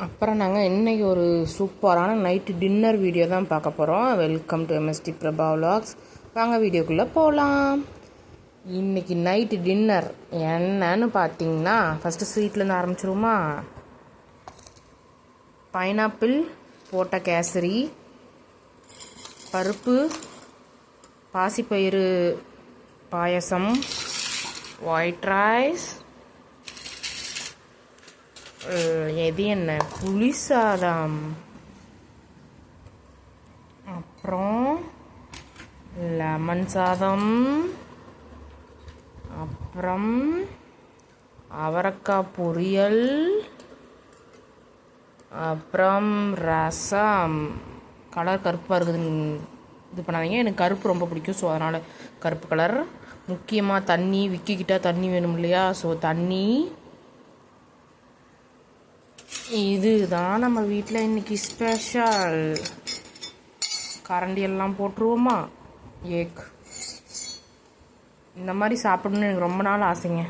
அப்புறம் நாங்கள் இன்றைக்கி ஒரு சூப்பரான நைட்டு டின்னர் வீடியோ தான் பார்க்க போகிறோம் welcome to MST Prabha vlogs. வாங்க வீடியோக்குள்ளே போகலாம் இன்னைக்கு நைட்டு டின்னர் என்னன்னு பார்த்தீங்கன்னா ஃபஸ்ட்டு ஸ்வீட்லேருந்து ஆரம்பிச்சிருவோமா? பைனாப்பிள் போட்ட கேசரி பருப்பு பாசிப்பயிறு பாயசம் ஒயிட் ரைஸ் எது என்ன? புளி சாதம் அப்புறம் லெமன் சாதம். அப்புறம் அவரக்காய் பொரியல். அப்புறம் ரசம். கலர் கருப்பாக இருக்குதுன்னு இது பண்ணாதீங்க. எனக்கு கருப்பு ரொம்ப பிடிக்கும். ஸோ அதனால் கருப்பு கலர் முக்கியமாக தண்ணி விற்கிக்கிட்டால் தண்ணி வேணும் இல்லையா? ஸோ தண்ணி இதுதான் நம்ம வீட்டில் இன்னைக்கு ஸ்பெஷல் கரண்டி எல்லாம் போட்டுருவோமா? ஏக். இந்த மாதிரி சாப்பிடணும்னு எனக்கு ரொம்ப நாள் ஆசைங்க.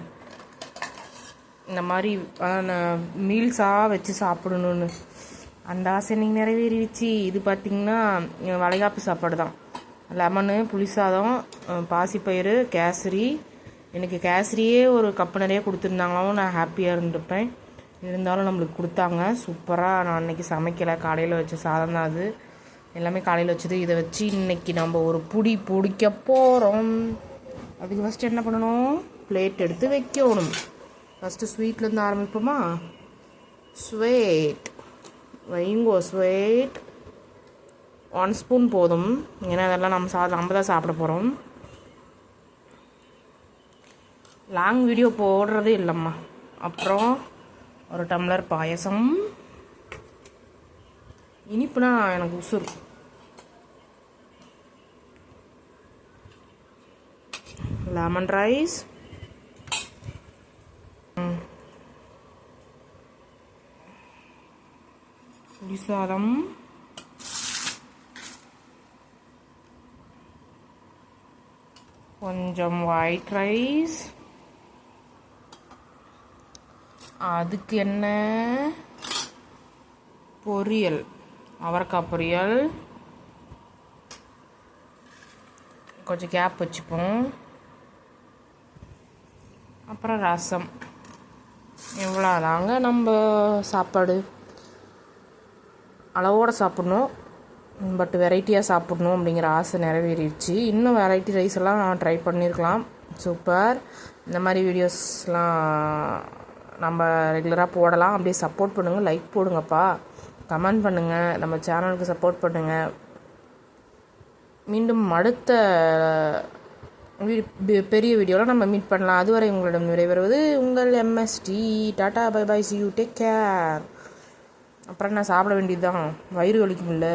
இந்த மாதிரி மீல்ஸாக வச்சு சாப்பிடணும்னு. அந்த ஆசை இன்னைக்கு நிறைவேறிடுச்சு. இது பார்த்திங்கன்னா வளைகாப்பு சாப்பாடு தான் லெமனு புளிசாதம் பாசிப்பயிறு கேசரி. எனக்கு கேசரியே ஒரு கப்பு நிறைய கொடுத்துருந்தாங்களாவும் நான் ஹாப்பியாக இருந்திருப்பேன். இருந்தாலும் நம்மளுக்கு கொடுத்தாங்க. சூப்பராக நான் அன்னைக்கு சமைக்கலை. காலையில் வச்ச சாதம் தான் அது. எல்லாமே காலையில் வச்சது. இதை வச்சு இன்னைக்கு நம்ம ஒரு புடி பிடிக்க போகிறோம் அதுக்கு ஃபஸ்ட்டு என்ன பண்ணணும்? பிளேட் எடுத்து வைக்கணும். ஃபஸ்ட்டு ஸ்வீட்லேருந்து ஆரம்பிப்போமா? ஸ்வீட் வைங்கோ ஸ்வீட் ஒன் ஸ்பூன் போதும். ஏன்னா அதெல்லாம் நம்ம சா நம்ம தான் சாப்பிட போகிறோம் லாங் வீடியோ போடுறதே இல்லைம்மா. அப்புறம் ஒரு டம்ளர் பாயசம். இனிப்புனா எனக்கு உசுறு லெமன் ரைஸ் புளி சாதம். கொஞ்சம் ஒயிட் ரைஸ் அதுக்கு என்ன? பொரியல். அவரைக்காய் பொரியல். கொஞ்சம் கேப் வச்சுப்போம். அப்புறம் ரசம். இவ்வளோதாங்க நம்ம சாப்பாடு. அளவோடு சாப்பிட்ணும். பட் வெரைட்டியாக சாப்பிட்ணும் அப்படிங்கிற ஆசை நிறைவேறிடுச்சு. இன்னும் வெரைட்டி ரைஸ் எல்லாம் ட்ரை பண்ணியிருக்கலாம் சூப்பர். இந்த மாதிரி வீடியோஸ்லாம் நம்ம ரெகுலராக போடலாம். அப்படியே சப்போர்ட் பண்ணுங்கள் லைக் போடுங்கப்பா. கமெண்ட் பண்ணுங்கள் நம்ம சேனலுக்கு சப்போர்ட் பண்ணுங்கள் மீண்டும் அடுத்த பெரிய வீடியோவில் நம்ம மீட் பண்ணலாம். அதுவரை உங்களிடம் நிறைவருவது உங்கள் MST tata bye bye see you take care அப்புறம் நான் சாப்பிட வேண்டியது தான் வயிறு வலிக்கும்ல.